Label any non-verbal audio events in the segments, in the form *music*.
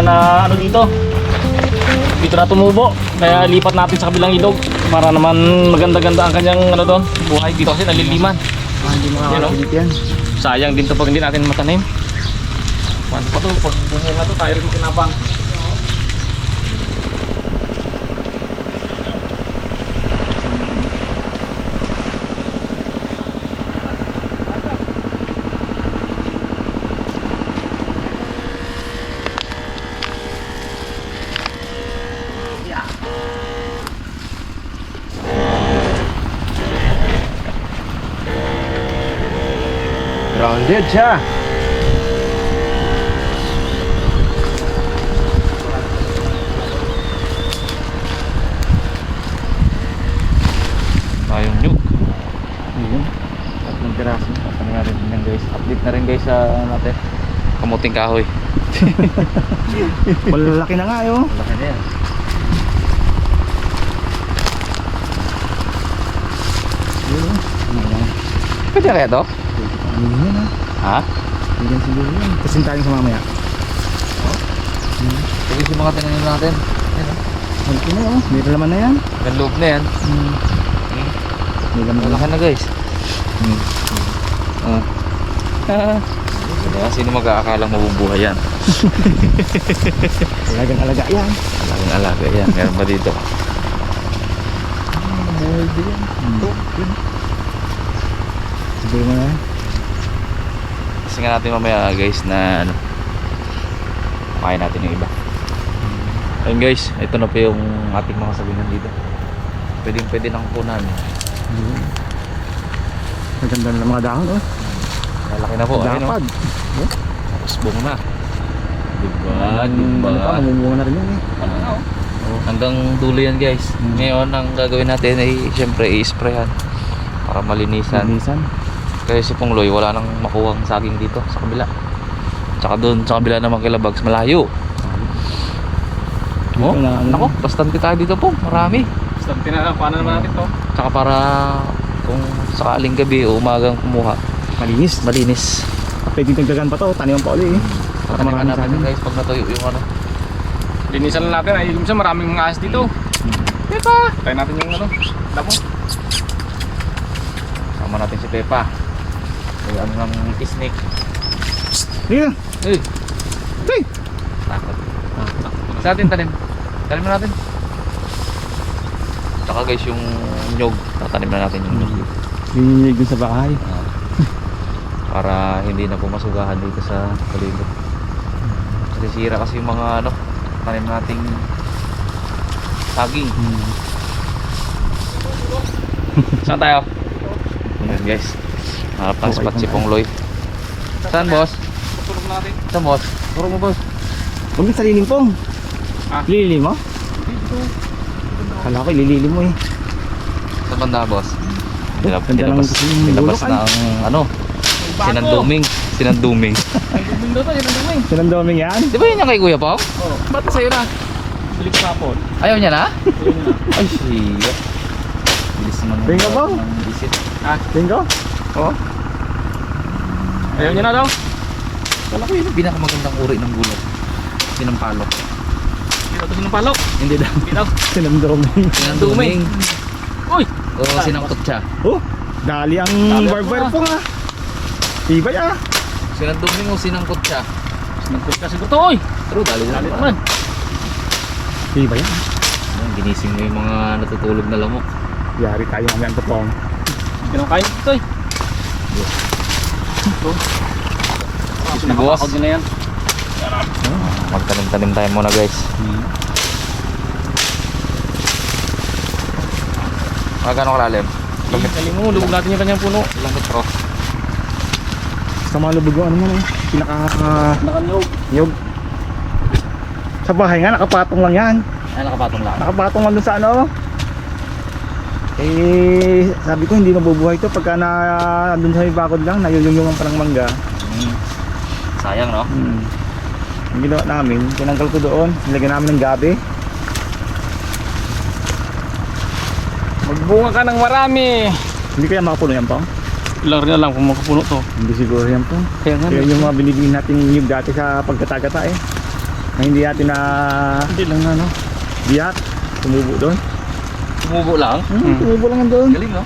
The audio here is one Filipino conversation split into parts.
na na ano dito. Dito na tumubo. Kaya lipat natin sa kabilang ilog para naman maganda-ganda ang kanyang ano doon. Buhay dito kasi naliliman. Ah, hindi makakapilip yan. Sayang din to pag hindi natin matanim. Paano pa to? Pag bumunga to, tayo rin makinabang. Grounded siya. Tayong nyug. Ayun. Tatlong piraso. Tatlong natin yan guys. Update na rin guys sa ano natin. Kamuting kahoy. *laughs* Malalaki na nga yun. Laki na yan. Ayun. Ayun. Pwede kaya to? Ano yun ha? Ha? Hindi yan siguro yun. Kasin tayo sa mamaya. Pwede yung mga tinanim natin. Malaki na yun. May laman na yan. Ang loob na yan. Hmm. May laman na. Malaki na guys. Hmm. Ah. Kaya *laughs* sino mag-aakalang mabubuhay yan? *laughs* Talagang alaga yan. Alagang alaga yan. Meron ba dito? Buhay din yan. Hmm. Siguro mo na yan. Kasi nga natin mamaya guys na ano Makain natin yung iba Ayun guys, ito na po yung ating mga sabingan dito Pwedeng pwede nang kunan Ayun. Maganda na mga dahon oh. Malaki na po, ayun o Lapad. Tapos buong na Diba, Ano diba pa, mamumunga na rin yun eh. Hanggang dulo yan guys Hmm. Ngayon, ang gagawin natin ay Siyempre, i-sprayhan Para malinisan Linisan. Kasi si Pongloy, wala nang makuhang saging dito sa kabila Tsaka doon, sa kabila naman kila Bags, malayo Oh, na, ano nako, bastante tayo dito po, marami Basta tinalakuan naman natin to. Tsaka para kung sakaling gabi o umagang kumuha, Malinis. malinis. Pwede dagdagan pa to. Taniman pa ulit eh. Para marami natin saging. guys pag natuyo yung ano. Linisan lang natin. Ay, minsan maraming mga ahas dito. Pepa! Tayo natin yung ano. Damo. Sama natin si Pepa. Ano ng snake. Sige na. Uy, Hey! takot. Sa atin tanim. Tanim na natin. Tsaka guys yung nyog, tatanim na natin yung nyog. Bininig dun sa bahay. Ah. *laughs* para hindi na pumasugahan dito sa palibot. Kasi sira kasi yung mga ano, tanim nating saging. Hmm. Saan tayo? Ayan guys. Harap ng Okay, spot si. Pongloy. Saan boss? Tutulog natin. Saan boss? Turo mo boss. Huwag mo sa lilim pong. Ah. Lilim mo? Dito. Kala ko ilililim mo eh. Sa banda boss. Nilab, ganda ng nilabas, yung nilabas bulok, na ang ano, sinanduming. Sinanduming. Ay, guming daw to. Sinandoming yan? Di ba yun yung kay Kuya Pong? Oo. Ba't sa'yo na? Bilik sapon. Ayaw niya na? Ayun na. Ay, siya. Bilis naman. ng- Tingnan mo. ng visit. Oo. Ayaw niya na daw. Kala ko yun ang pinakamagandang uri ng gulay. Sinampalok. Hindi daw to sinupalok. Hindi daw. Hindi daw. *laughs* Sinandoming. Sinanduming. Uy! O sinangkot siya. Oh, dali ang Dali barber pong ah. Tibay ah. Sinanduming o sinangkot siya. Nagkut ka siguro to. Uy! True, dali Dali na naman. Tibay ah. Ginising mo yung mga natutulog na lamok. Yari tayo ng ang topong. Kinakain ito eh. Ito. Boss. din na yan. Magtanim-tanim tayo muna guys. Magkano kalalim? Galing mo, lubog natin yung kanyang puno. Ilang metro? Sa mga lubog yung ano man eh. Pinaka Nakanyog. nyog. Sa bahay nga nakapatong lang yan. Ay, nakapatong lang. Nakapatong lang dun sa ano. Eh, sabi ko hindi mabubuhay to pagka na andun sa may bakod lang, nayuyungyungan pa ng mangga. Hmm. Sayang no? Hmm. Ang ginawa namin, tinanggal ko doon, nilagyan namin ng gabi. Magbunga ka ng marami. Hindi kaya makapuno yan pa? Ilang rin na lang kung makapuno to. Hindi siguro yan po. Kaya nga. Kaya yung mga binibigyan natin yung dati sa pagkatagata eh. Na hindi natin na Hindi lang na, no? biyak. Tumubo doon. Tumubo lang. Hmm, Hmm. Tumubo lang doon. Galing no?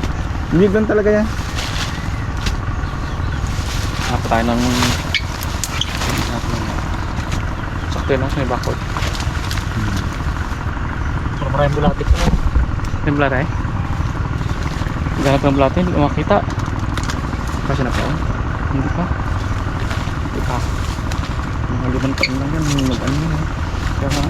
Hindi doon talaga yan. Hapa tayo ng... Sakto yun, no? May bakod. Pero maraming bulatik na. May bulate? Ganap ng bulate, hindi ko makita. Kasi na po. Hindi pa. Hindi pa. Maliban pa rin lang yan. Mag-ano yun. Kaya Ah,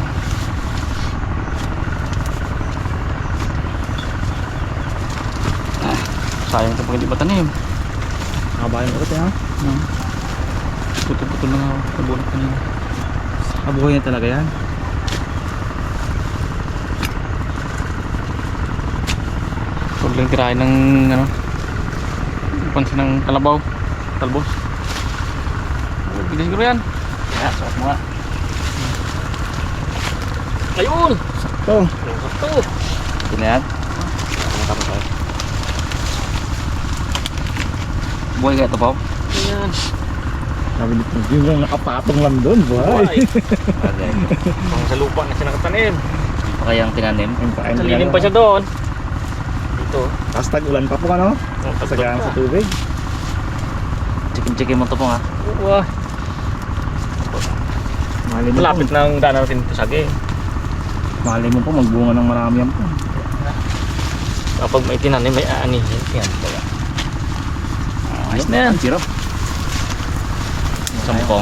sayang kapag hindi matanim. Kabayan ulit yan. Hmm. Putol-putol na nga. Nabulak kanina. Kabuhay niya talaga yan. Huwag lang tirahin ng ano. Pansin ng kalabaw. Talbos. Bilis ko yan. Yeah, suot mo nga. Ayun! Sakto! Ito na yan. Tapos tayo. Buhay kaya ito, Pao? Ayan. Sabi dito. Yung lang nakapatong lang doon. Buhay. Okay. Pang sa lupa na siya nakatanim. Kaya ang tinanim. Salilim pa siya doon. Dito. Tapos tag-ulan pa po ano. Sagaan sa tubig. Chikim-chikim mo ito po nga. Wah, Mali mo malapit po. na ang daan natin ito sa gay. Mali mo po. Magbunga ng marami yan po. Kapag may tinanim, may aanihin. Yan. Kaya. Ayos na yan. Ang sirap. Sampo.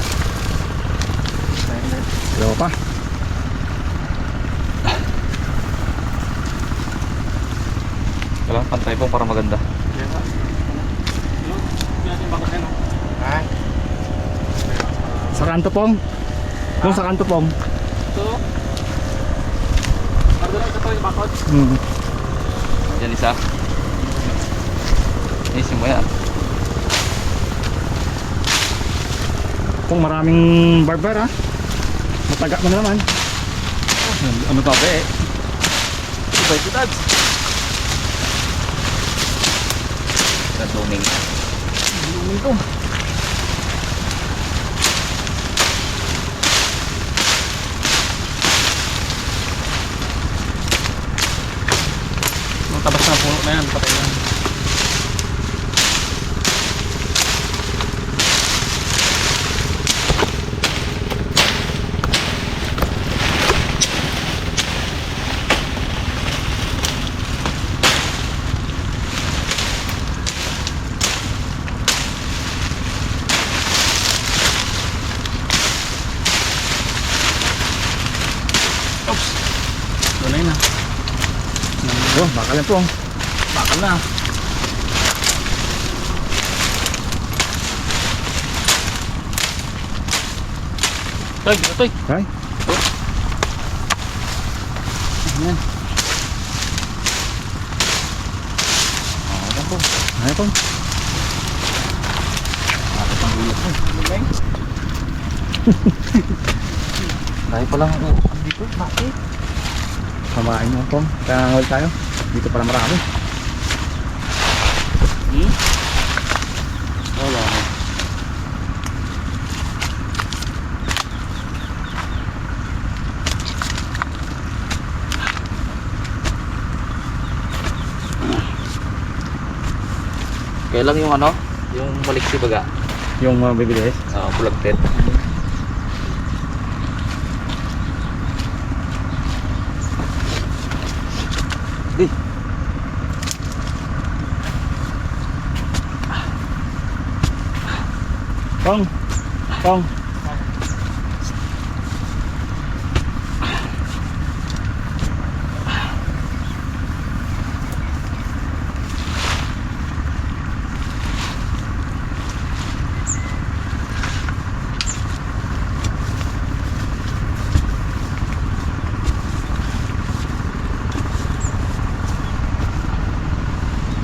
Dalawa pa. Kailangan pantay po para maganda. Sa kanto pong. Kung sa kanto pong. Ito. Pardo lang ito yung bakod. Hmm. Diyan isa. Isin mo yan. Kung maraming barber ha. Mataga mo na naman. Ano pa ba eh? Ito ba ito, Dads? Lumin ko. Mga tabas na puno na yan, patay na. Oh, baka lang pong. Bakal na. Toy, dito toy. Ay. Ayan. Ano po? Ay pong. Bakit ang gulat mo? Dahil pa lang oh, dito. Bakit? Samain mo pong. Tangangal tayo. Dito pala marami. Hmm? Wala. Kaya lang yung ano, yung maliksi baga, Yung mga bibilis. uh, bulagtet. Di, Pong. Pong.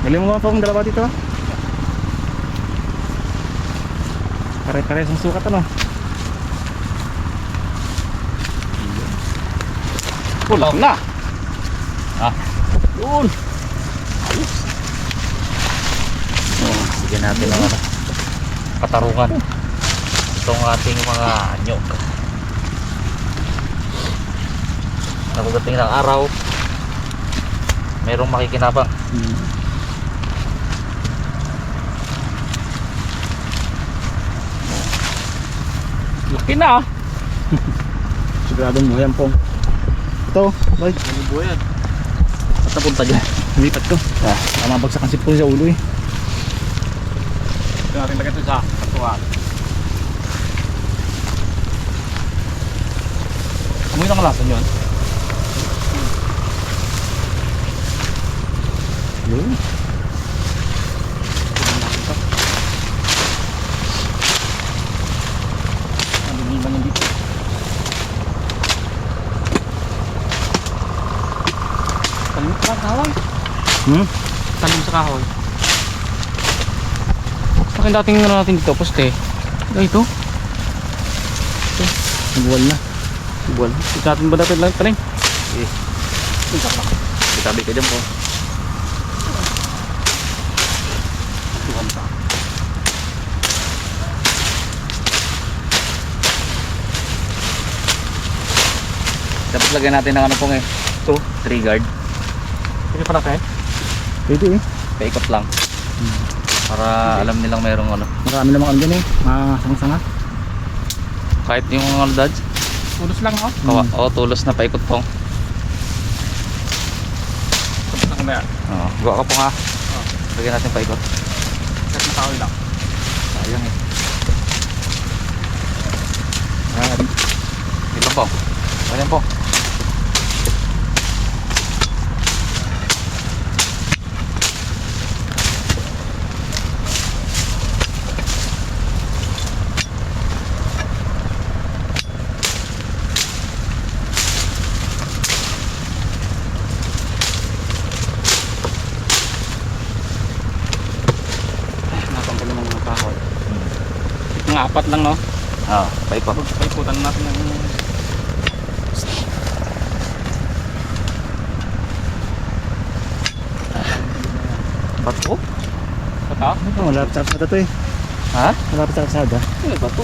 Galing mo mga pong dalawa dito. Pare-pares ang sukat ano. pulang na. Ah, yun. Ayos. Oh, bigyan natin ng ano, katarungan. Itong ating mga nyok. na pagdating ng araw merong makikinabang Hmm. Laki na ah. Siguradong buhay ang pong. Ito, boy. Ano po yan? at napunta dyan Lumipat ko. Ah, tama bagsak ang sipon sa ulo eh. Ito natin lagay ito sa katuwaan. amoy ng lason yun Yun. Ano yung iba dito? Talim sa kahoy. Hmm? Talim sa kahoy. Bakit dating ano natin dito, poste? Ito, ito. Nabuwal na. Buwan. Ito natin ba dapat lang talim? eh itabi ka dyan po dapat lagyan natin ng ano pong eh ito tree guard Hindi pa natin. Pwede eh. paikot lang para alam nilang merong ano Marami namang ano dyan eh. Mga sanga-sanga. kahit yung ano dads Tulos lang, oh. kawa, o tulos na paikot pong Tulos lang na yan. Oo, gawa ka po nga. Lagyan natin paikot. Kahit na kahoy lang. Sayang eh. Ah, Dito po. Ganyan po. Nakang ko ng mga kahoy. Mga apat lang, no? Oo, paikot. Paikutan natin ng Bato? bata. ito, malapit sa kalsada to eh. Ha? Malapit sa kalsada. Eh, bato.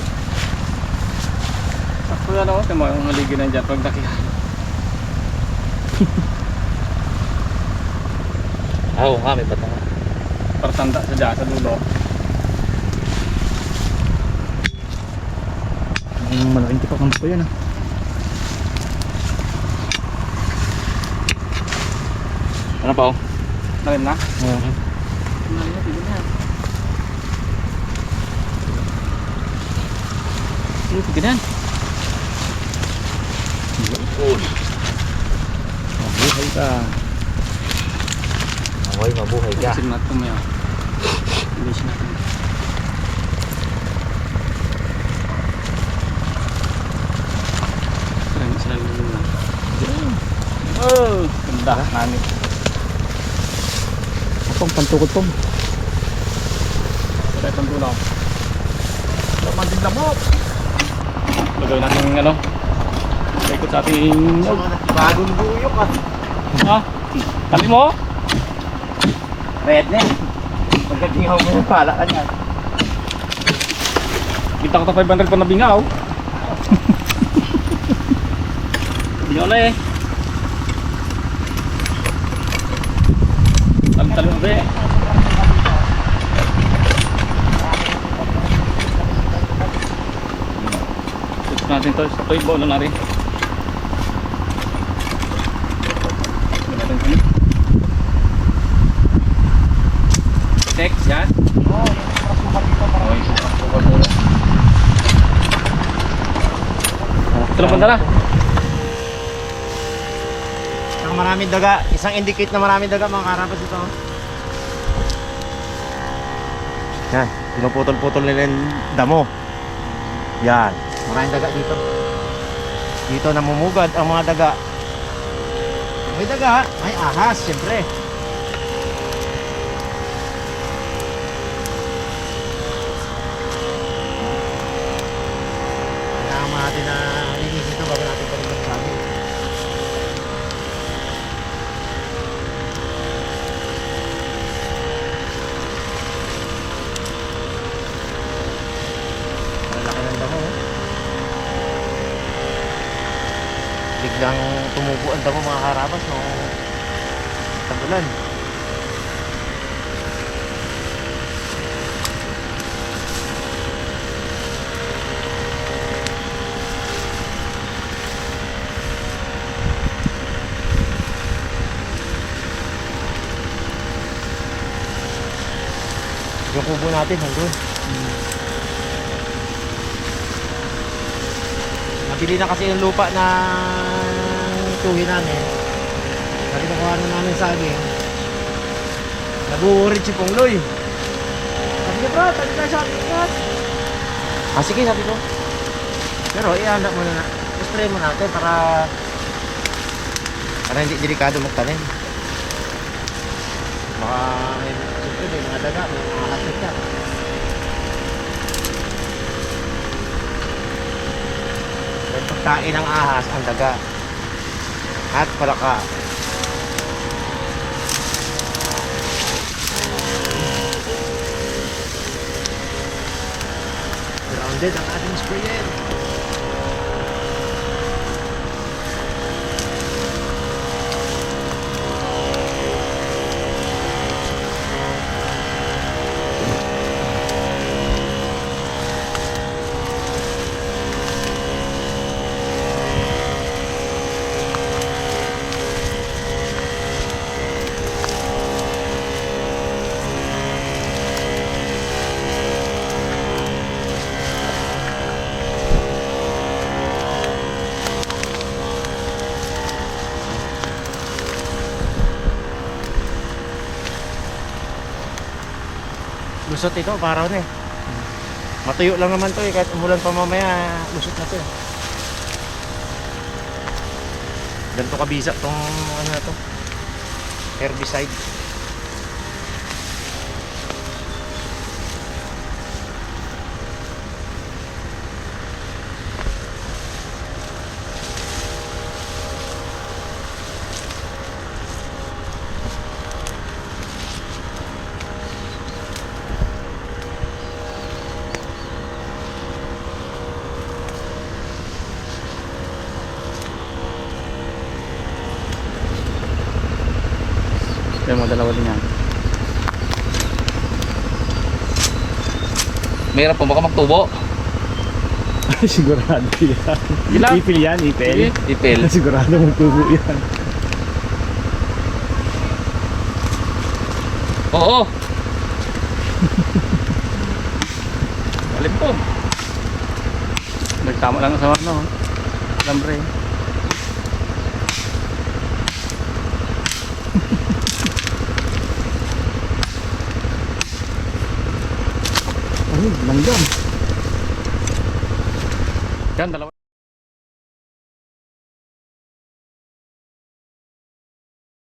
Sakto yan, oh. Tingnan mo yung haligi na dyan pag nakihan. *laughs* Ah, Oo nga, may bato nga. Para tanda sa dyan, sa dulo. Ang malaking tipak ang po yun ah. Ano pa oh? Narin na? Oo. Na, tigil na. Sige, tigil na. Mabuhay ka. Away, mabuhay ka. Natin ito maya. Alisin natin. Kaya. Oh, ganda. Nani. Apong pantukod pong. Wala itong tunaw. Laman din lamok. Lagay natin yung ano. Ikot sa ating... Bagong buyok ah. Ha? Tabi mo? Red na eh. Pagkatingaw mo yung pala ka niyan. Kita ko ta 500 pa na bingaw. Bingaw na eh. Talim-talim ba eh. Ito natin to. Ito yung bola na rin. Ito natin ito. Text yan. Okay. Ito lang pantala. Maraming daga. Isang indicate na maraming daga mga karapas ito. Yan. Pinuputol-putol nila yung damo. Yan. Maraming daga dito. Dito namumugad ang mga daga. May daga, may ahas, siyempre. Kailangan natin na linis ito bago natin palitan sa amin. Ang laki ng damo. oh. Big biglang tumubo ang damo mga karabas nung tagulan. Yung kubo natin hanggang. Nabili na kasi yung lupa na tuhin namin. Kasi nakuha na namin saging. Nabuurit si Pongloy. Sabi niya bro, tali tayo sa ating gas. Ah sige sabi ko. Pero ihanda muna na. Spray mo natin para para hindi delikado magtanim. Baka may, siyempre may mga daga, may mga hasik yan. May pagkain ng ahas ang daga at palaka. Grounded ang ating sprayer. Lusot ito, paraw na eh. Matuyo lang naman to eh, kahit umulan pa mamaya, lusot na to eh. Ganito kabisa tong ano na to, herbicide. Mga dalawa din yan. Mahirap po baka magtubo. *laughs* Sigurado yan. Ipil yan, ipil. Ipil. *laughs* Sigurado magtubo yan. Oo. Alim po. Nagtama lang sa ano. Lambre. Ay, langgam. Yan, dalawa.